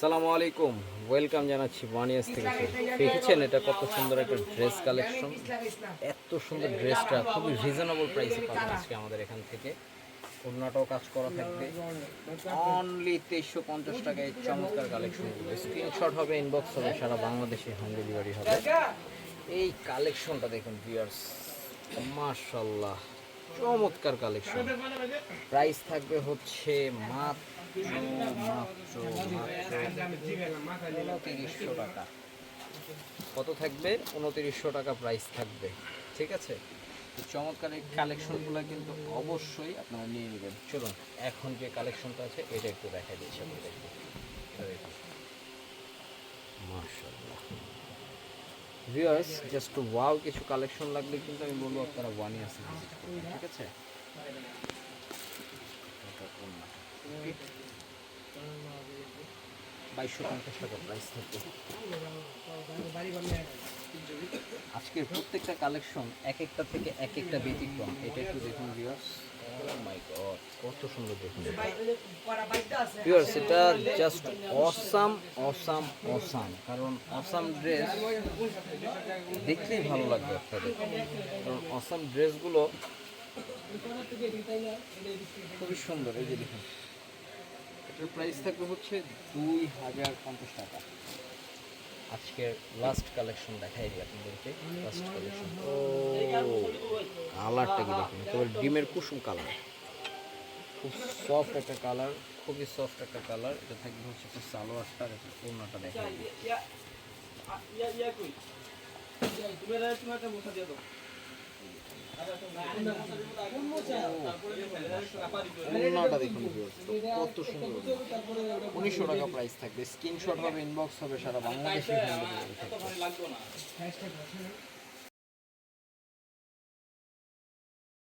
সালামু আলাইকুম। ওয়েলকাম জানাচ্ছি ওয়ানিয়াস থেকে। দেখেছেন এটা কত সুন্দর একটা ড্রেস কালেকশন এত সুন্দর ড্রেসটা খুবই রিজনেবল প্রাইসে পাবেন আজকে আমাদের এখান থেকে। অন্যটাও কাজ করা থাকবে। অনলি তেইশশো পঞ্চাশ টাকায় চমৎকার কালেকশনগুলো স্ক্রিনশট হবে ইনবক্স হবে সারা বাংলাদেশে হোম ডেলিভারি হবে। এই কালেকশনটা দেখুন ভিউয়ার্স মাশাল্লাহ চমৎকার কালেকশন প্রাইস থাকবে হচ্ছে মাত্র টাকা। কত থাকবে? উনতিরিশশো টাকা প্রাইস থাকবে। ঠিক আছে? চমৎকার এই কালেকশনগুলো কিন্তু অবশ্যই আপনারা নিয়ে নেবেন। চলুন, এখন যে কালেকশনটা আছে, এটা একটু দেখা আপনাদেরকে এটা ভিউয়ার্স জাস্ট ওয়াও কিছু কালেকশন লাগলে কিন্তু আমি বলব, আপনারা ওয়ান ইয়ার্স ঠিক আছে এটা কোনটা? বাইশশো পঞ্চাশ প্রাইস আজকের প্রত্যেকটা কালেকশন এক একটা থেকে এক একটা ব্যতিক্রম। এটা একটু দেখুন গড কত সুন্দর দেখুন এটা। জাস্ট কারণ ড্রেস দেখলেই ভালো লাগবে আপনাদের। কারণ অসাম ড্রেসগুলো খুবই সুন্দর, এই যে দেখুন। এটার প্রাইস থাকবে হচ্ছে দুই হাজার পঞ্চাশ টাকা। আজকের লাস্ট কালেকশন দেখাই দিই আপনাদেরকে। লাস্ট কালেকশন ও কালারটা কি দেখুন? একেবারে ডিমের কুসুম কালার খুব সফট একটা কালার খুবই সফট একটা কালার এটা থাকবে হচ্ছে একটা সালোয়ারটা আর একটা দেখাই দিই। কত সুন্দর উনিশশো টাকা প্রাইস থাকবে। স্ক্রিনশট হবে ইনবক্স হবে সারা বাংলাদেশে।